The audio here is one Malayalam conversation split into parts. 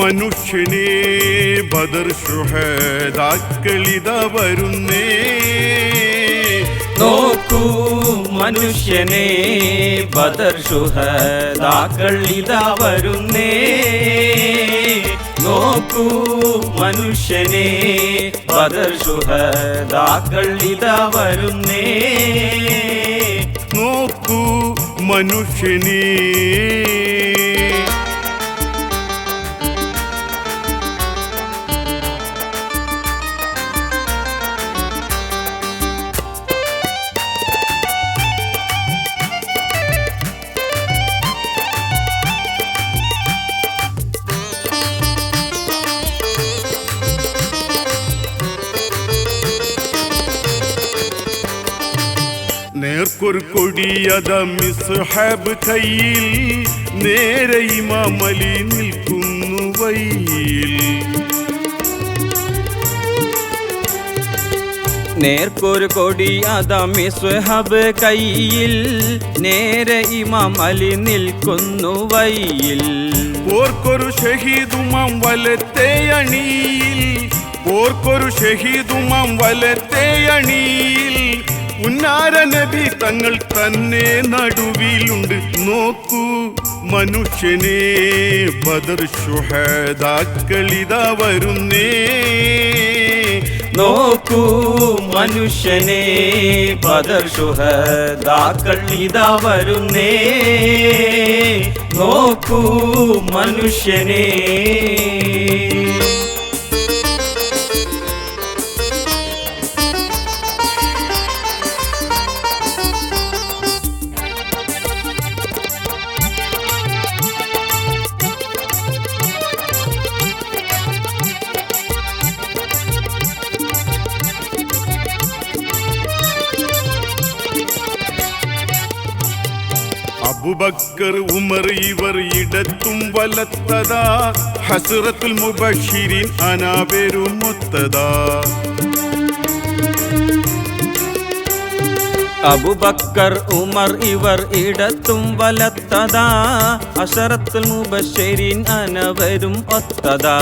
മനുഷ്യനെ ബദർ ഷുഹദാക്കളിത വരുന്നേ നോക്കൂ മനുഷ്യനെ ബദർ ശുഹദാക്കൾ ഇതാ വരുന്നേ നോക്കൂ മനുഷ്യനെ ബദർ ശുഹദാക്കൾ ഇതാ വരുന്നേ നോക്കൂ മനുഷ്യനെ നേർക്കൊരു കൊടിയത മിസ്ഹാബ് കയ്യിൽ. നേരെ ഇമാമലി നിൽക്കുന്നു വയ്യിൽ നേർക്കൊരു കൊടി അതാമി സ്വഹബ് കയ്യിൽ. നേരെ ഇമാം അലി നിൽക്കുന്നു വയ്യിൽ പോർക്കൊരു ഷഹീദുമാം വലത്തെ അണിയിൽ. പോർക്കൊരു ഷഹീദുമാം വലത്തെ അണിയിൽ. ഉന്നാര നബി തങ്ങൾ തന്നെ നടുവിലുണ്ട്. നോക്കൂ മനുഷ്യനെ ബദർ ഷുഹദാക്കളിതാ വരുന്നേ. നോക്കൂ മനുഷ്യനെ ബദർ ശുഹദാക്കൾ ഇതാ വരുന്നേ. നോക്കൂ മനുഷ്യനെ അബുബക്കർ ഉമർ ഇവർ ഇടത്തും വലത്തതാ. ഹസുറത്തുൽ മുബഷിരിൻ അനാവരും മൊത്തതാ. അബുബക്കർ ഉമർ ഇവർ ഇടത്തും വലത്തതാ. അഷറത്തുൽ മുബശ്ശരീൻ അനവരും ഒത്തതാ.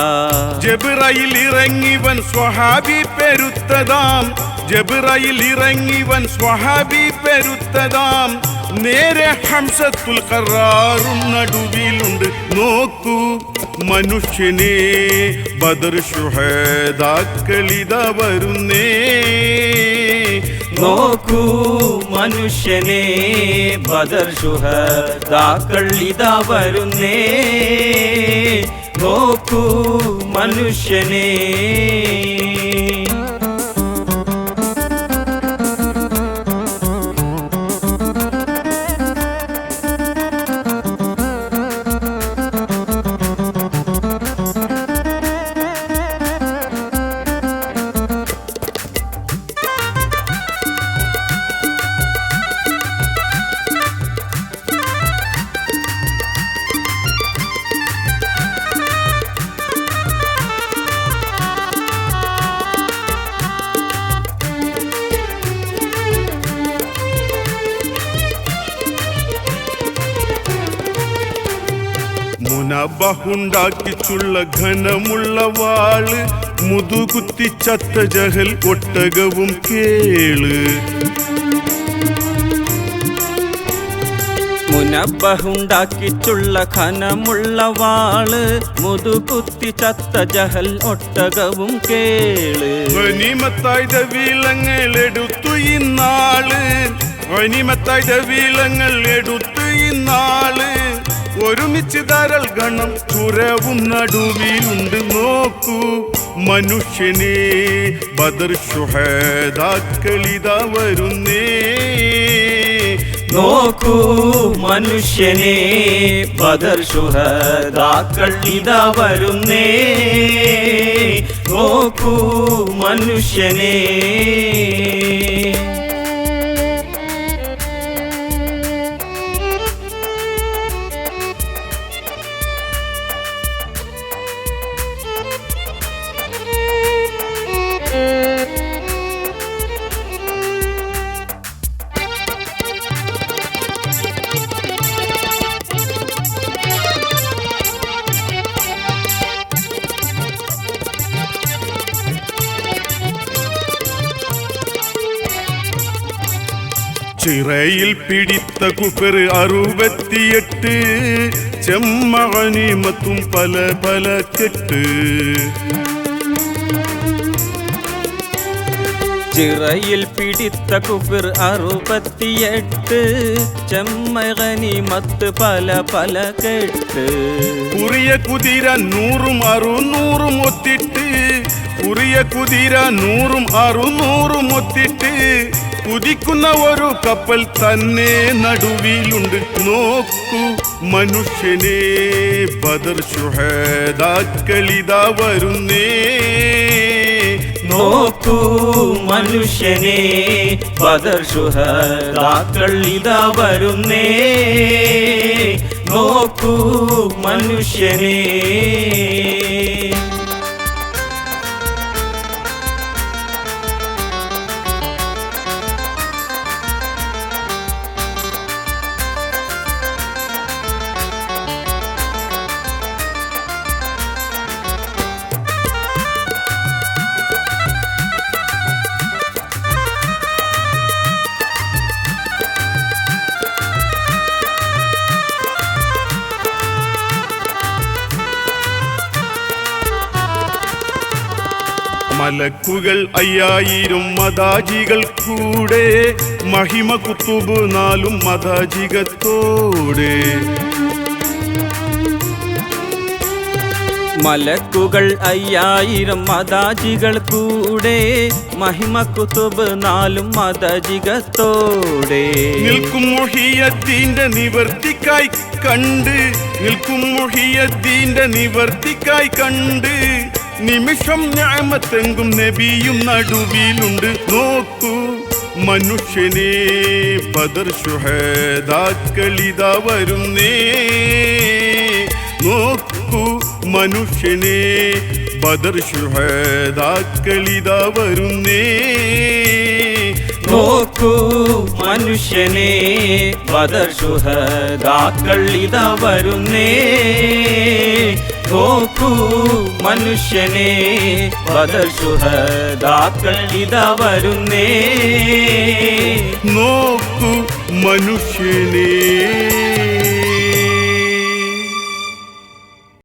ജബിറയിൽ ഇറങ്ങിവൻ സ്വഹാബി പെരുത്തതാം. ജബിറയിൽ ഇറങ്ങിവൻ സ്വഹാബി പെരുത്തതാം. നേരെ ഹംസത്തുൽ കറാറും നടുവിലുണ്ട്. നോക്കൂ മനുഷ്യനെ ബദർ ഷുഹദാക്കളിതാ വരുന്നേ. നോക്കൂ മനുഷ്യനെ ബദർ ശുഹദാക്കൾ ഇതാ വരുന്നേ. നോക്കൂ മനുഷ്യനെ മുനബഹുണ്ടാക്കിച്ചുള്ള ഘനമുള്ള വാൾ. മുതുകുത്തി ചത്ത ജഹൽ ഒട്ടകവും കേൾ. മുനബഹുണ്ടാക്കിച്ചുള്ള ഘനമുള്ള വാൾ. മുതുകുത്തി ചത്ത ജഹൽ ഒട്ടകവും കേൾ. വനിമത്തായ വീളങ്ങൾ എടുത്തു ഇന്നാൾ വനിമത്തായ വീളങ്ങൾ എടുത്തു ഇന്നാൾ ഒരുമിച്ച് ധാരൽ ഗണം ചുരവും നടുവിലുണ്ട് നോക്കൂ. മനുഷ്യനെ ബദർ ഷുഹദാക്കളിതാ വരുന്നേ. നോക്കൂ മനുഷ്യനെ ബദർ ശുഹദാക്കൾ ഇതാ വരുന്നേ. നോക്കൂ മനുഷ്യനെ ചിറയിൽ പിടിത്ത കുഫർ അറുപത്തിയെട്ട് ചെമ്മണിമത്തും പല പല കെട്ട്. ചിറയിൽ പിടിത്ത കുഫിർ അറുപത്തിയെട്ട് ചെമ്മകനിമത്ത് പല പല കെട്ട്. കുറിയ കുതിര നൂറും അറുന്നൂറും ഒത്തിട്ട് കുറിയ കുതിര നൂറും അറുന്നൂറും ഒത്തിട്ട് കുതിക്കുന്ന ഒരു കപ്പൽ തന്നെ നടുവിലുണ്ട്. നോക്കൂ മനുഷ്യനെ ബദർ ശുഹദാക്കളിതാ വരുന്നേ. നോക്കൂ മനുഷ്യനെ ബദർ ശുഹദാക്കൾ വരുന്നേ. നോക്കൂ മനുഷ്യനെ. മലക്കുകൾ അയ്യായിരം മതാജികൾ കൂടെ. മഹിമ കുത്തുബ് നാലും മതാജികത്തോടെ മലക്കുകൾ അയ്യായിരം മതാജികൾ കൂടെ. മഹിമ കുത്തുബ് നാലും മതജികത്തോടെ നിൽക്കും മൊഹിയത്തിന്റെ നിവർത്തിക്കായി കണ്ട്. നിൽക്കും മൊഹിയത്തിന്റെ നിവർത്തിക്കായി കണ്ട്. നിമിഷം ഞാമത്തെങ്കും നബിയും നടുവിലുണ്ട്. നോക്കൂ മനുഷ്യനെ ബദർ ശുഹദാക്കളിതാ വരുന്നേ. നോക്കൂ മനുഷ്യനെ ബദർ ശുഹദാക്കളിതാ വരുന്നേ. നോക്കൂ മനുഷ്യനെ ബദർ ശുഹദാക്കൾ ഇതാ വരുന്നേ. നോക്കൂ മനുഷ്യനെ. ബദർ ഇതാ വരുന്നേ. നോക്കൂ മനുഷ്യനെ.